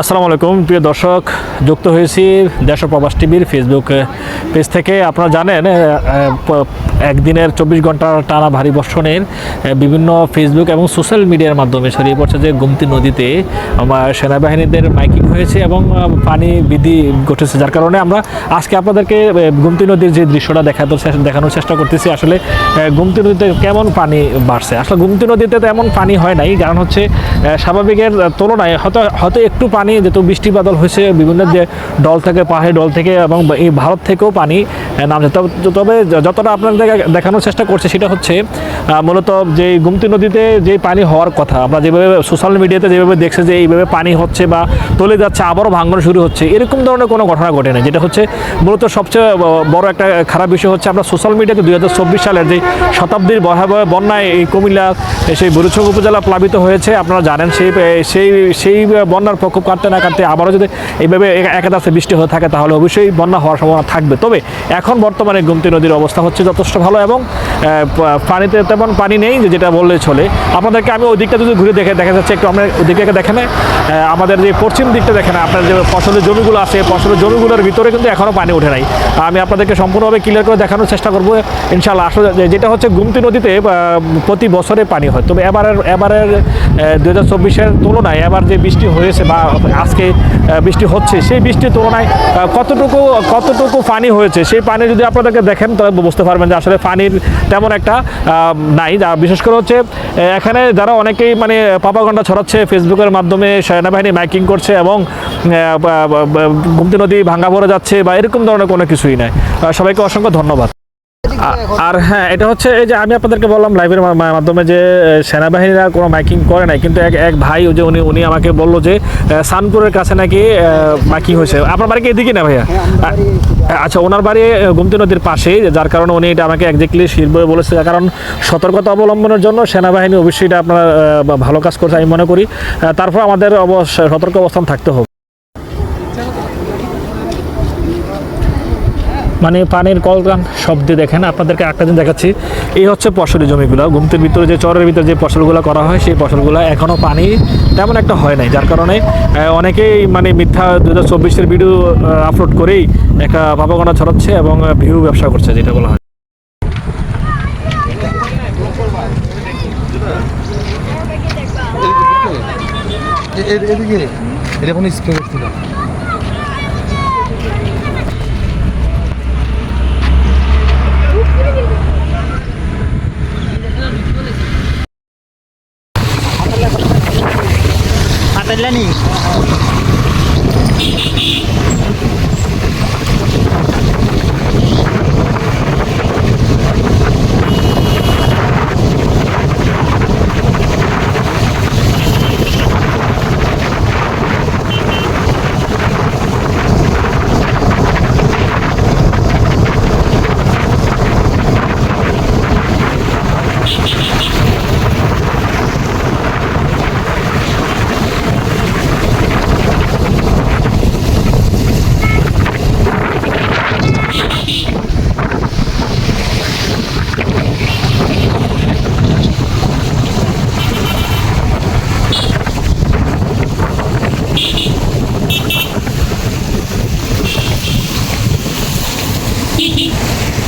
আসসালামু আলাইকুম। প্রিয় দর্শক যুক্ত হয়েছি দেশ প্রবাস টিভির ফেসবুক পেজ থেকে। আপনারা জানেন একদিনের চব্বিশ ঘণ্টার টানা ভারী বর্ষণের বিভিন্ন ফেসবুক এবং সোশ্যাল মিডিয়ার মাধ্যমে ছড়িয়ে পড়ছে যে গুমতি নদীতে সেনাবাহিনীদের মাইকিং হয়েছে এবং পানি বৃদ্ধি ঘটেছে। যার কারণে আমরা আজকে আপনাদেরকে গুমতি নদীর যে দৃশ্যটা দেখাতে দেখানোর চেষ্টা করতেছি, আসলে গুমতি নদীতে কেমন পানি বাড়ছে? আসলে গুমতি নদীতে তো এমন পানি হয় নাই, কারণ হচ্ছে স্বাভাবিকের তুলনায় হয়তো হয়তো একটু পানি, যেহেতু বৃষ্টি বাদল হয়েছে, বিভিন্ন যে ডল থেকে, পাহাড়ি ডল থেকে এবং এই ভারত থেকেও পানি নামছে। তবে যতটা আপনাদের দেখানোর চেষ্টা করছে সেটা হচ্ছে মূলত যে গুমতি নদীতে যে পানি হওয়ার কথা, আমরা যেভাবে সোশ্যাল মিডিয়াতে যেভাবে দেখছে যে এইভাবে পানি হচ্ছে বা তলে যাচ্ছে, আবারও ভাঙন শুরু হচ্ছে, এরকম ধরনের কোনো ঘটনা ঘটে না যেটা হচ্ছে মূলত সবচেয়ে বড় একটা খারাপ বিষয় হচ্ছে, আমরা সোশ্যাল মিডিয়াতে দুই হাজার চব্বিশ সালের যে শতাব্দীর ভয়াবহ বন্যায় এই কুমিল্লা, সেই বুরুচক উপজেলা প্লাবিত হয়েছে, আপনারা জানেন সেই সেই সেই বন্যার প্রকোপ কাটতে না কাটতে আবারও যদি এইভাবে এক- একাদাসে বৃষ্টি হয়ে থাকে, তাহলে অবশ্যই বন্যা হওয়ার সম্ভাবনা থাকবে। তবে এখন বর্তমানে গুমতি নদীর অবস্থা হচ্ছে যথেষ্ট ভালো এবং পানিতে তেমন পানি নেই যেটা বললে চলে। আপনাদেরকে আমি ওই দিকটা যদি ঘুরে দেখে দেখা যাচ্ছে একটু আমরা ওই দিকটাকে দেখেন আহ, আমাদের যে পশ্চিম দিকটা দেখেন আপনার যে ফসলের জমিগুলো আছে ফসলের জমিগুলোর ভিতরে কিন্তু এখনও পানি ওঠে নাই। আমি আপনাদেরকে সম্পূর্ণভাবে ক্লিয়ার করে দেখানোর চেষ্টা করব। ইনশাল্লাহ আসলে যেটা হচ্ছে গুমতি নদীতে প্রতি বছরে পানি হয়। তবে এবারের এবারের দু হাজার চব্বিশের তুলনায় এবার যে বৃষ্টি হয়েছে বা আজকে বৃষ্টি হচ্ছে সেই বৃষ্টির তুলনায় কতটুকু কতটুকু পানি হয়েছে সেই পানি যদি আপনাদেরকে দেখেন তাহলে বুঝতে পারবেন যে আসলে পানির তেমন একটা নাই। যা বিশেষ করে হচ্ছে, এখানে যারা অনেকেই মানে পাপাগন্ডা ছড়াচ্ছে, ফেসবুকের মাধ্যমে সেনাবাহিনী মাইকিং করছে এবং গুমতি নদী ভাঙ্গা পড়ে যাচ্ছে বা এরকম ধরনের কোনো কিছুই নাই। সবাইকে অসংখ্য ধন্যবাদ। আর হ্যাঁ এটা হচ্ছে এই যে আমি আপনাদেরকে বললাম লাইভের মাধ্যমে যে সেনাবাহিনীরা কোনো মাইকিং করে নাই কিন্তু এক এক ভাই যে উনি উনি আমাকে বলল যে সানপুরের কাছে নাকি মাইকিং হয়েছে। আপনার বাড়ি কি এদিকে না ভাইয়া? আচ্ছা ওনার বাড়ি গুমতি নদীর পাশেই যার কারণে উনি এটা আমাকে একজাক্টলি শিরবে বলেছে। কারণ সতর্কতা অবলম্বনের জন্য সেনাবাহিনী অবশ্যই এটা আপনার ভালো কাজ করছে আমি মনে করি। তারপর আমাদের অবশ্য সতর্ক অবস্থান থাকতে হবে। মানে পানির কলগান শব্দে দেখেন, আপনাদেরকে একটা দিন দেখাচ্ছি। এই হচ্ছে ফসলি জমিগুলো। গুমতির ভিতরে যে চরের ভিতরে যে ফসলগুলো করা হয়, সেই ফসলগুলো এখনও পানি তেমন একটা হয় নাই। যার কারণে অনেকেই মানে মিথ্যা দু হাজার চব্বিশের ভিডিও আপলোড করেই একটা ভাবাগণা ছড়াচ্ছে এবং ভিউ ব্যবসা করছে, যেটা বলা হয়। এদিকে এটা কোনো spray Ada lagi. Hee hee.